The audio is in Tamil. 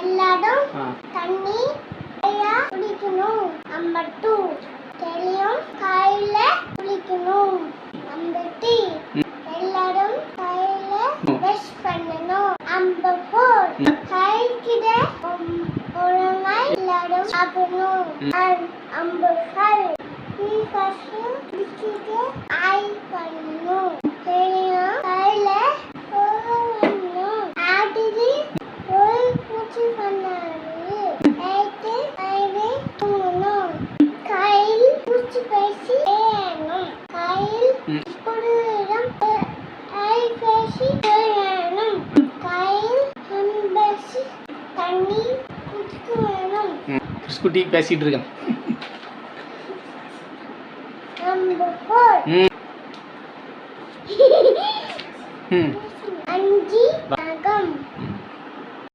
எல்லாரும் தண்ணி நிறையா குடிக்கணும். நம்பர் டூ தெரியும். காயில குளிக்கணும் நம்பர் த்ரீ எல்லாரும் கையில பிரஷ் பண்ணணும். நம்பர் ஃபோர் கைக்கிட ஒழுங்காய் எல்லாரும் சாப்பிடணும். And number five. டீ காசு குடிச்சிட்டு ஆய் பண்ணணும். வேணும் ம் குட்டி பேசிகிட்டு இருக்கேன் ம். ம்.